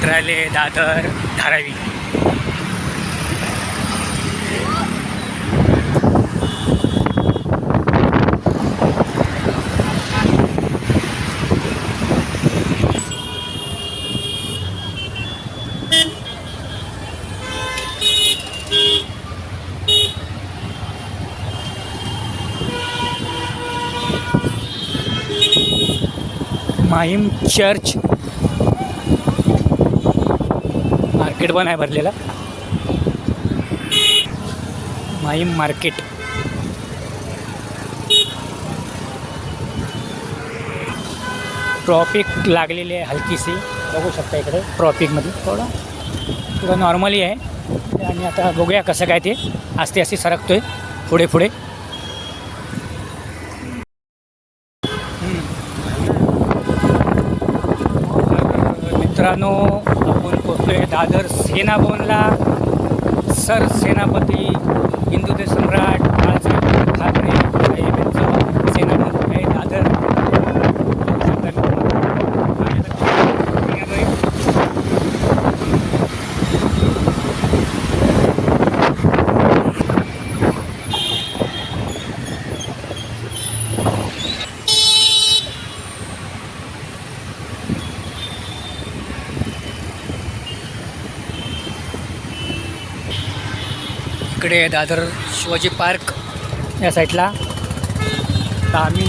मंत्रालय Dadar Dharavi. Mahim church market पण आहे भरलेलं. माहीम मार्केट ट्रॉफिक लागलेली आहे हलकीशी. बघू शकता इकडे ट्रॉफिकमध्ये थोडं थोडं नॉर्मली आहे. आणि आता बघूया कसं काय ते आस्ते आस्ते आहे पुढे पुढे मित्रांनो आपण पोचतोय दादर सेना भवनला सर सेनापती हिंदू देशमुख इकडे दादर शिवाजी पार्क या साईडला. तर आम्ही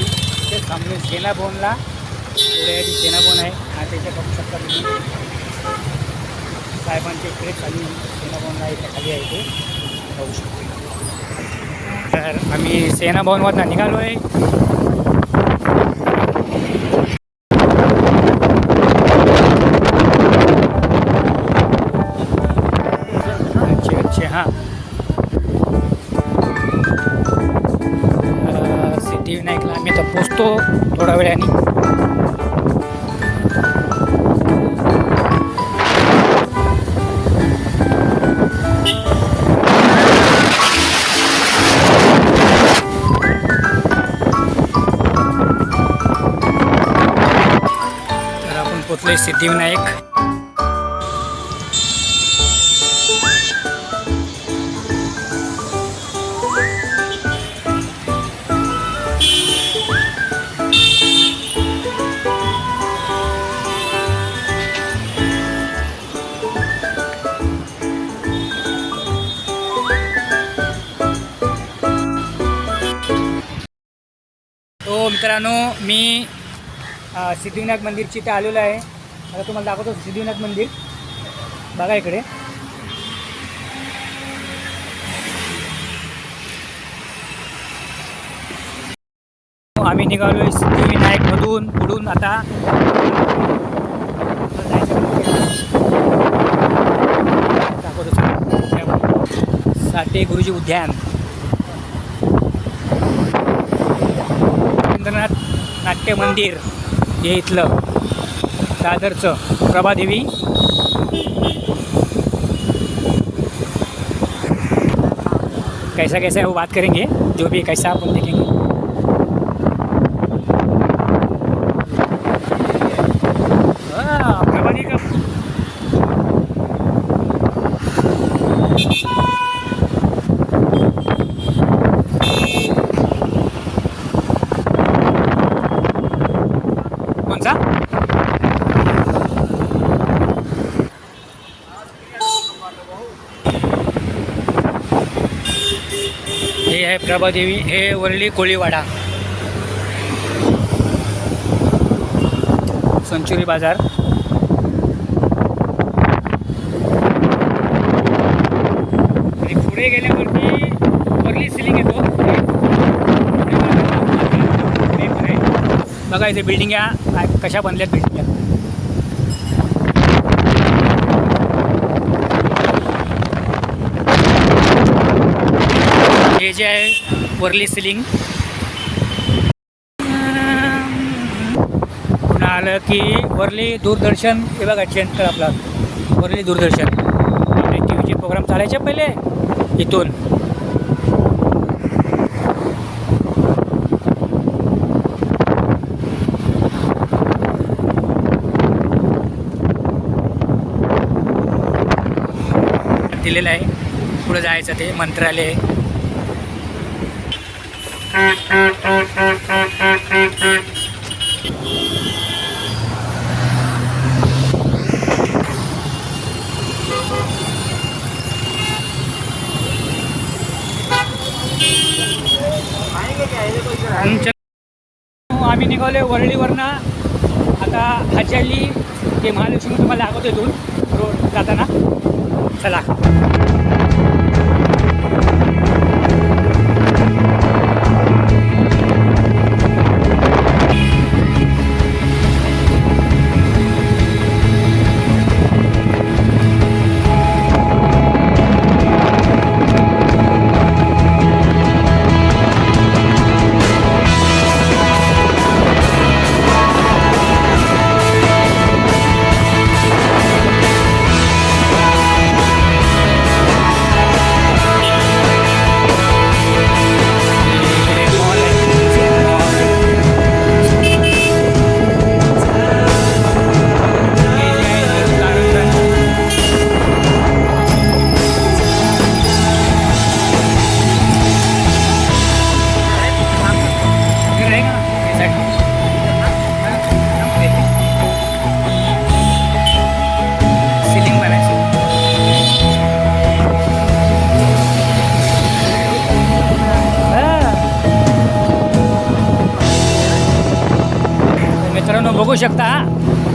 ते थांबलो सेना भवनला पुढे आहे सेना भवन आहे. आणि त्याच्या बघू शकता तुम्ही. साहेबांचे इकडे खाली सेना भवनला इथे खाली आहे ते. बघू शकतो. तर आम्ही सेना भवनवरनं निघालो आहे आम्ही थोड्या वेळाने. आपण सिद्धिविनायक. सिद्धिविनायक मंदिरची इथे आलेलं आहे. आता तुम्हाला दाखवतो सिद्धिविनायक मंदिर. बघा इकडे. आम्ही निघालो आहे सिद्धिविनायकमधून पुढून आता. साठे गुरुजी उद्यान. रवींद्रनाथ नाट्य मंदिर हे इथलं दादरचं प्रभादेवी. कैसा कैसा है वो बात करेंगे जो भी कैसा आप देखेंगे हाँ, प्रभादेवी का कौन सा हे आहे प्रभादेवी हे वरळी कोळीवाडा. संचुरी बाजार. आणि पुढे गेल्यावरती वरली सिलिंग येतो. बघा इथे बिल्डिंग या. कशा बनल्यात बिल्डिंग हे जे आहे वरली सिलिंग पुन्हा आलं की वरली दूरदर्शन हे बघा चॅनल आपला. वरली दूरदर्शन. टी व्हीचे प्रोग्राम चालायचे पहिले? इथून. दिलेलं आहे. पुढं जायचं ते मंत्रालय. आम्ही निघालो वरळीवरनं. आता हजाली ते महालक्ष्मी तुम्हाला दाखवतो इथून. रोड जाताना. चला.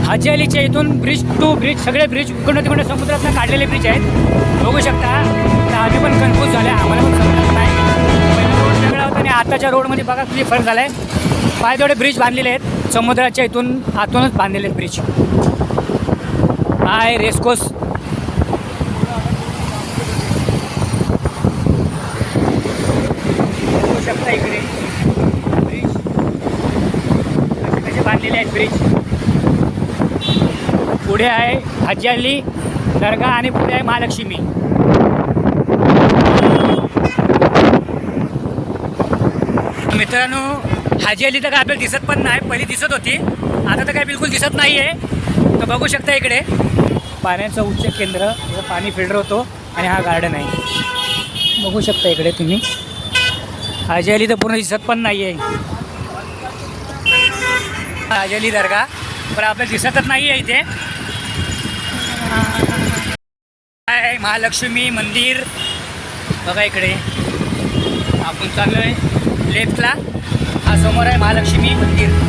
हजेलीच्या इथून ब्रिज टू ब्रिज सगळे ब्रिज इकडून तिकडे समुद्रातनं काढलेले ब्रिज आहेत. बघू शकता तर आम्ही पण कन्फ्यूज झाले आम्हाला पण समजत नाही. रोड वेगळा होता आणि आताच्या रोडमध्ये बघा किती फरक झाला आहे पाय तेवढे ब्रिज बांधलेले आहेत. समुद्राच्या इथून आतूनच बांधलेले आहेत ब्रिज हाय रेस्कोस बघू शकता इकडे. ब्रिज कसे कसे बांधलेले आहेत ब्रिज पुढे आहे हजाली दर्गा आणि पुढे आहे महालक्ष्मी. मित्रांनो हजेली तर काय आपल्याला दिसत पण नाही पहिली दिसत होती. आता तर काय बिलकुल दिसत नाही आहे तर बघू शकता इकडे. पाण्याचं उच्च केंद्र पाणी फिल्टर होतो आणि हा गार्डन आहे. बघू शकता इकडे तुम्ही. हजेली तर पूर्ण दिसत पण नाही आहे हजेली दर्गा पण आपल्याला दिसतच नाही आहे इथे. आहे महालक्ष्मी मंदिर. बघा इकडे. आपण चाललो आहे लेफ्टला. हा समोर आहे महालक्ष्मी मंदिर.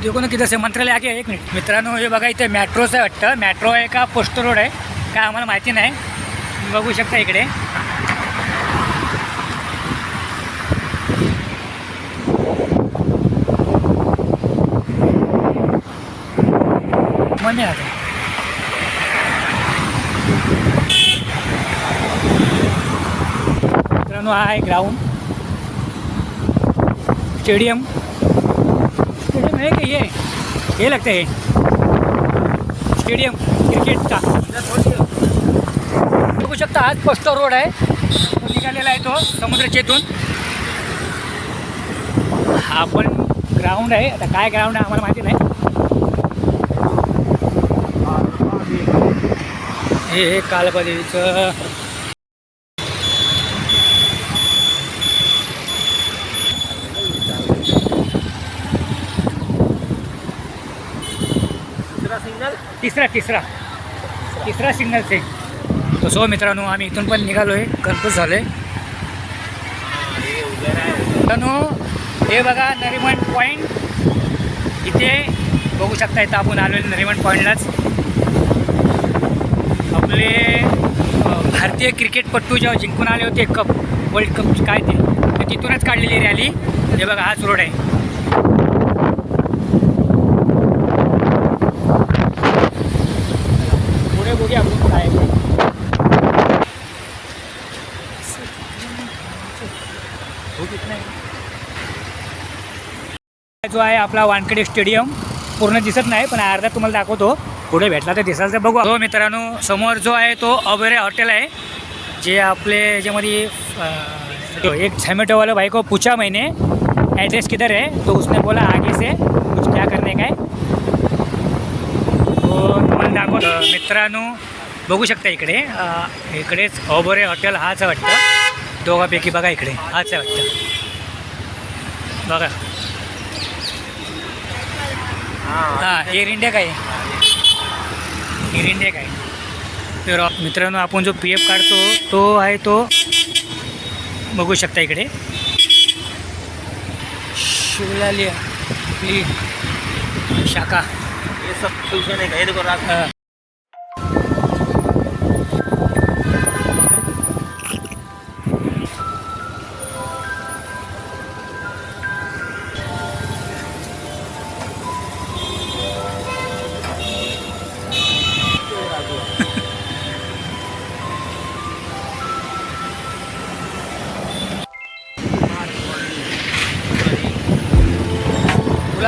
उद्योगनं किती असेल? मंत्रालय आगे एक मिनिट. मित्रांनो हे बघा इथे मॅट्रोचं आहे वाटतं. मॅट्रो आहे का पोस्ट रोड आहे? काय आम्हाला माहिती नाही. बघू शकता इकडे. मम्मी आता मित्रांनो हा आहे ग्राउंड स्टेडियम है कि ये? ये लगता है स्टेडियम क्रिकेट का। बघू शकता आज फर्स्ट रोड आहे तो निघालेला आहे तो समुद्रचेतून हा पण ग्राउंड आहे. आता काय ग्राउंड आहे आम्हाला माहिती नाही. हे हे कालबादेवीचं तिसरा तिसरा. तिसरा सिग्नल ते सो मित्रांनो आम्ही इथून पण निघालो आहे कन्फ्यूज झालो आहे मित्रांनो हे बघा नरिमन पॉईंट इथे बघू शकता इथं आपण आलो आहे नरिमन पॉईंटलाच आपले भारतीय क्रिकेटपट्टू जेव्हा जिंकून आले होते कप वर्ल्ड कप काय ते तिथूनच काढलेली रॅली हे बघा हाच रोड आहे पुढे बघूया आपण काय आहे ते. जो आहे आपला वानखेडे स्टेडियम पूर्ण दिसत नाही पण अर्धा तुम्हाला दाखवतो. पुढे भेटला तर दिसाल तर बघू हो मित्रांनो समोर जो आहे तो अबेरे हॉटेल आहे जे आपले याच्यामध्ये एक झॅमेटो भाई को पूछा मैंने एड्रेस किधर है तो उसने बोला आगे से कुछ क्या करने काय तो हो, तुम्हाला दाखवतो. मित्रांनो बघू शकता इकडे इकडेच अभोरे हॉटेल हाच आहे वाटतं. दोघापैकी बघा इकडे हाच आहे वाटतं. बघा. हां एअर इंडिया काय एअर इंडिया काय तर मित्रांनो आपण जो पी एफ काढतो तो आहे तो बघू शकता इकडे. शिवलाली शाखा. ये सब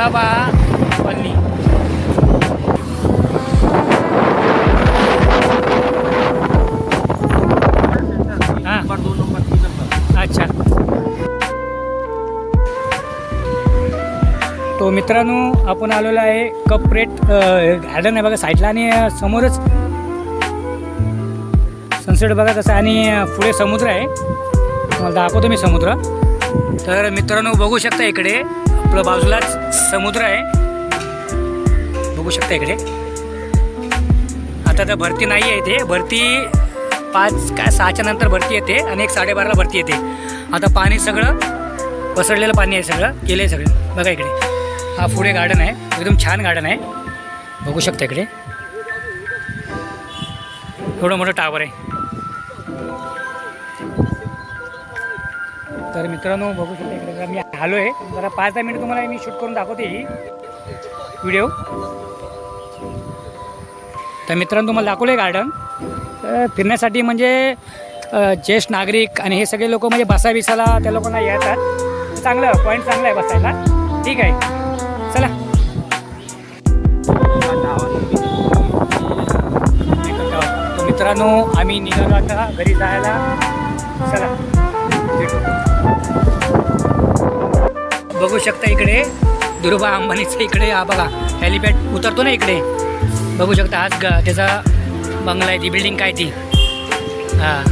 ट्यूशन पल्ली. अच्छा. तो मित्रांनो आपण आलेलो आहे कपरेट गार्डन आहे बघा साईडला आणि समोरच. सनसेट बघा कसं आणि पुढे समुद्र आहे. तुम्हाला दाखवतो मी समुद्र. तर मित्रांनो बघू शकता इकडे. आपलं बाजूलाच समुद्र आहे. बघू शकता इकडे. आता तर भरती नाही आहे इथे. भरती पाच काय सहाच्या नंतर भरती येते आणि एक साडेबाराला भरती येते. आता पाणी सगळं पसरलेलं पाणी आहे सगळं केलं आहे सगळं. बघा इकडे. हा पुढे गार्डन आहे. एकदम छान गार्डन आहे. बघू शकता इकडे. एवढं मोठं टावर आहे. तर मित्रांनो बघू शकता इकडे मी आलो आहे. जरा पाच दहा मिनिट तुम्हाला मी शूट करून दाखवते ही व्हिडिओ तर मित्रांनो तुम्हाला दाखवलं आहे गार्डन फिरण्यासाठी म्हणजे ज्येष्ठ नागरिक आणि हे सगळे लोक म्हणजे बसा बिसाला त्या लोकांना येतात. चांगलं पॉईंट चांगलं आहे बसायला. ठीक आहे. चला. मित्रांनो आम्ही निघालो आता घरी जायला. चला. भेटू. बघू शकता इकडे. दुर्बा अंबानीचं इकडे हा बघा हेलिपॅड उतरतो ना इकडे. बघू शकता हाच ग त्याचा बंगला आहे ती बिल्डिंग काय ती? हां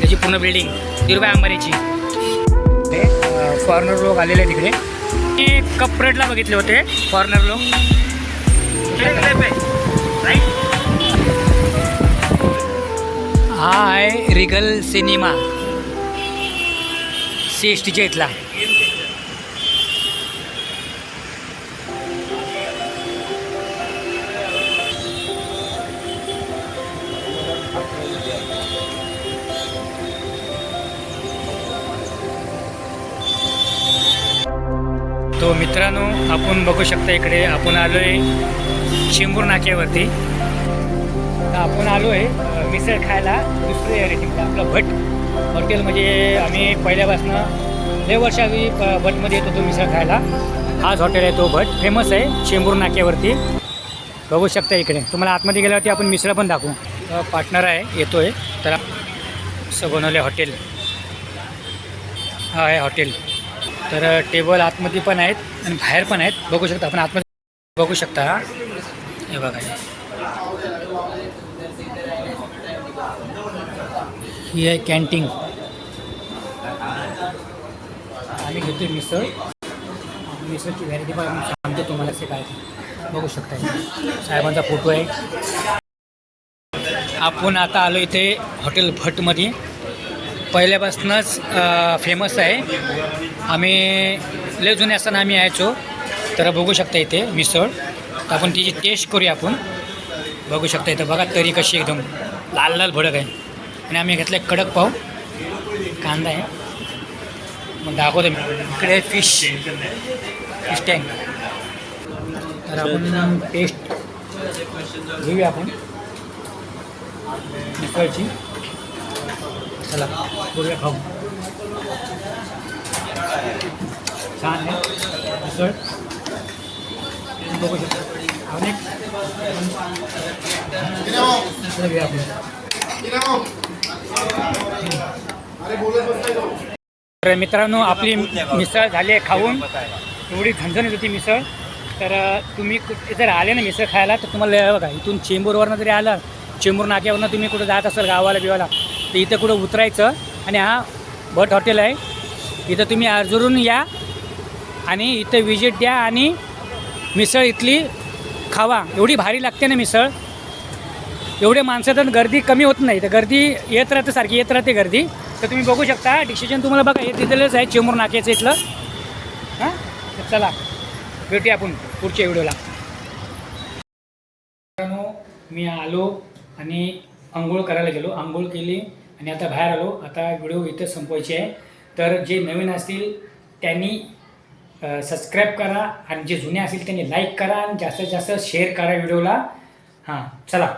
त्याची पूर्ण बिल्डिंग दुर्बा अंबानीची. ते फॉरेनर लोक आलेले आहेत तिकडे मी कपरेटला बघितले होते फॉरेनर लोक. हा आहे रिगल सिनेमा. सी एस टीच्या इथला. तो मित्रांनो आपण बघू शकता इकडे आपण आलो आहे चिंबूर नाक्यावरती आपण आलो आहे मिसळ खायला दुसऱ्या रेटिंगला आपलं भट. हॉटेल म्हणजे आम्ही पहिल्यापासून लय वर्षाआधी प- भटमध्ये येतो तो मिसळ खायला. हाच हॉटेल आहे तो भट. फेमस आहे चेंबूर नाक्यावरती. बघू शकता इकडे. तुम्हाला आतमध्ये गेल्यावरती आपण मिसळ पण दाखवू. पार्टनर आहे येतो आहे तर असं बनवलं आहे हॉटेल. हा आहे हॉटेल. तर टेबल आतमध्ये पण आहेत आणि बाहेर पण आहेत. बघू शकता आपण आतमध्ये बघू शकता हे. बघा. ही आहे कॅन्टीन आम्ही घेतो मिसळ. मिसळची व्हॅरायटी पण सांगतो तुम्हाला असे काय बघू शकता. साहेबांचा फोटो आहे. आपण आता आलो इथे हॉटेल भटमध्ये. पहिल्यापासूनच फेमस आहे. आम्ही लय जुने असताना आम्ही यायचो. तर बघू शकता इथे मिसळ. तर आपण तिची टेस्ट करूया आपण. बघू शकता इथं बघा तरी कशी एकदम लाल लाल भडक आहे. आणि आम्ही घेतलं कडक पाव. कांदा आहे. मग दाखवतो मी. इकडे फिश फिश टँक तर आपण टेस्ट घेऊया आपण. मिसळची. चला बघूया खाऊ. छान आहे. मिसळ बघू शकतो. अनेक आपण. तर मित्रांनो आपली मिसळ झाली आहे खाऊन. एवढी झणझणीत होती मिसळ. तर तुम्ही कुठे जर आले ना मिसळ खायला तर तुम्हाला बघा इथून चेंबूरवरनं जरी आलं चेंबूर नाक्यावरनं तुम्ही कुठं जात असाल गावाला बिवाला तर इथं कुठं उतरायचं आणि हा भट हॉटेल आहे. इथं तुम्ही आजरून या आणि इथं विजिट द्या आणि मिसळ इथली खावा. एवढी भारी लागते ना मिसळ. एवढे माणसं तर गर्दी कमी होत नाही. तर गर्दी येत राहते सारखी येत राहते गर्दी. तर तुम्ही बघू शकता डिसिजन तुम्हाला बघा हे तिथलंच आहे चेंबूर नाक्याचं इथलं. हां? चला भेटूया आपण पुढच्या व्हिडिओला. मी आलो आणि आंघोळ करायला गेलो. आंघोळ केली. आणि आता बाहेर आलो. आता व्हिडिओ इथं संपवायचे आहे. तर जे नवीन असतील त्यांनी सबस्क्राईब करा आणि जे जुने असतील त्यांनी लाईक करा आणि जास्तीत जास्त शेअर करा व्हिडिओला. हां चला.